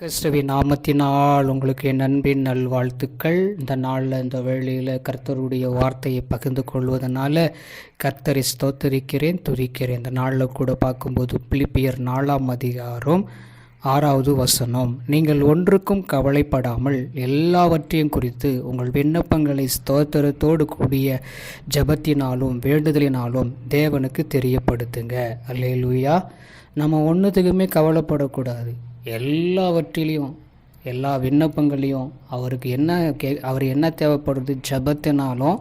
கிறிஸ்துவின் நாமத்தினால் உங்களுக்கு என் அன்பின் நல்வாழ்த்துக்கள். இந்த நாளில் இந்த வேளையில் கர்த்தருடைய வார்த்தையை பகிர்ந்து கொள்வதனால கர்த்தரை ஸ்தோத்தரிக்கிறேன் துதிக்கிறேன். இந்த நாளில் கூட பார்க்கும்போது பிலிப்பியர் நாலாம் அதிகாரம் ஆறாவது வசனம். நீங்கள் ஒன்றுக்கும் கவலைப்படாமல் எல்லாவற்றையும் குறித்து உங்கள் விண்ணப்பங்களை ஸ்தோத்திரத்தோடு கூடிய ஜபத்தினாலும் வேண்டுதலினாலும் தேவனுக்கு தெரியப்படுத்துங்க. அல்லேலூயா. நம்ம ஒன்றுத்துக்குமே கவலைப்படக்கூடாது. எல்லாவற்றிலையும் எல்லா விண்ணப்பங்களையும் அவருக்கு என்ன கே அவர் என்ன தேவைப்படுது ஜபத்தினாலும்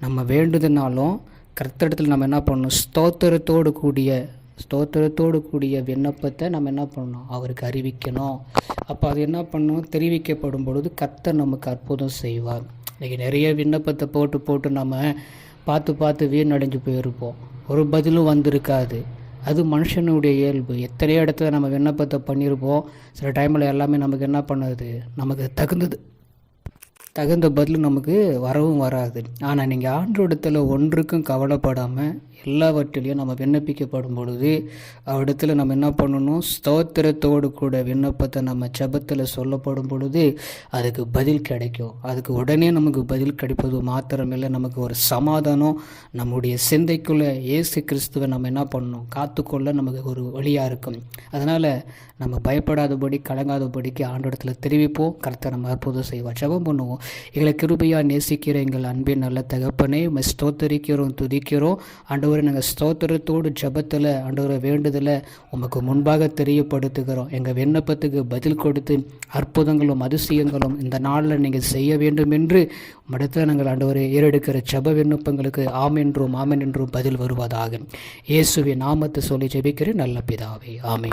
நம்ம வேண்டுதனாலும் கர்த்தடத்தில் நம்ம என்ன பண்ணணும்? ஸ்தோத்திரத்தோடு கூடிய ஸ்தோத்திரத்தோடு கூடிய விண்ணப்பத்தை நம்ம என்ன பண்ணணும்? அவருக்கு அறிவிக்கணும். அப்போ அது என்ன பண்ணணும் தெரிவிக்கப்படும் பொழுது கர்த்தர் நமக்கு அற்புதம் செய்வார். இன்றைக்கி நிறைய விண்ணப்பத்தை போட்டு போட்டு நம்ம பார்த்து பார்த்து வீணடைஞ்சு போயிருப்போம். ஒரு பதிலும் வந்திருக்காது. அது மனுஷனுடைய இயல்பு. எத்தனையோ இடத்துல நம்ம விண்ணப்பத்தை பண்ணியிருப்போம் சில டைமில் எல்லாமே நமக்கு என்ன பண்ணுது? நமக்கு தகுந்தது. தகுந்த பதில் நமக்கு வரவும் வராது. ஆனால் நீங்கள் ஆண்டோடத்தில் ஒன்றுக்கும் கவலைப்படாமல் எல்லாவற்றிலையும் நம்ம விண்ணப்பிக்கப்படும் பொழுது அவ்விடத்தில் நம்ம என்ன பண்ணணும்? ஸ்தோத்திரத்தோடு கூட விண்ணப்பத்தை நம்ம ஜபத்தில் சொல்லப்படும் பொழுது அதுக்கு பதில் கிடைக்கும். அதுக்கு உடனே நமக்கு பதில் கிடைப்பது மாத்திரமில்லை. நமக்கு ஒரு சமாதானம் நம்முடைய சிந்தைக்குள்ளே இயேசு கிறிஸ்துவை நம்ம என்ன பண்ணணும்? காத்துக்கொள்ள நமக்கு ஒரு வழியாக இருக்கும். அதனால் நம்ம பயப்படாதபடி கலங்காதபடிக்கு ஆண்டோடத்தில் தெரிவிப்போம். கருத்தை நம்ம அற்புதம் செய்வோம் ஜபம் பண்ணுவோம். எங்களை கிருபையாக நேசிக்கிற எங்கள் அன்பின் நல்ல தகப்பனே உண்மை ஸ்தோத்தரிக்கிறோம் துதிக்கிறோம். ஆண்டவரை நாங்கள் ஸ்தோத்திரத்தோடு ஜபத்தில் ஆண்டவரை வேண்டுதலை உமக்கு முன்பாக தெரியப்படுத்துகிறோம். எங்கள் விண்ணப்பத்துக்கு பதில் கொடுத்து அற்புதங்களும் அதிசயங்களும் இந்த நாளில் நீங்கள் செய்ய வேண்டும் என்று மடத்தில் நாங்கள் ஆண்டவரை ஏறெடுக்கிற ஜப விண்ணப்பங்களுக்கு ஆம் என்றும் ஆமன் என்றும் பதில் வருவதாக. இயேசுவின் நாமத்தை சொல்லி ஜெபிக்கிறேன். நல்ல பிதாவே ஆமே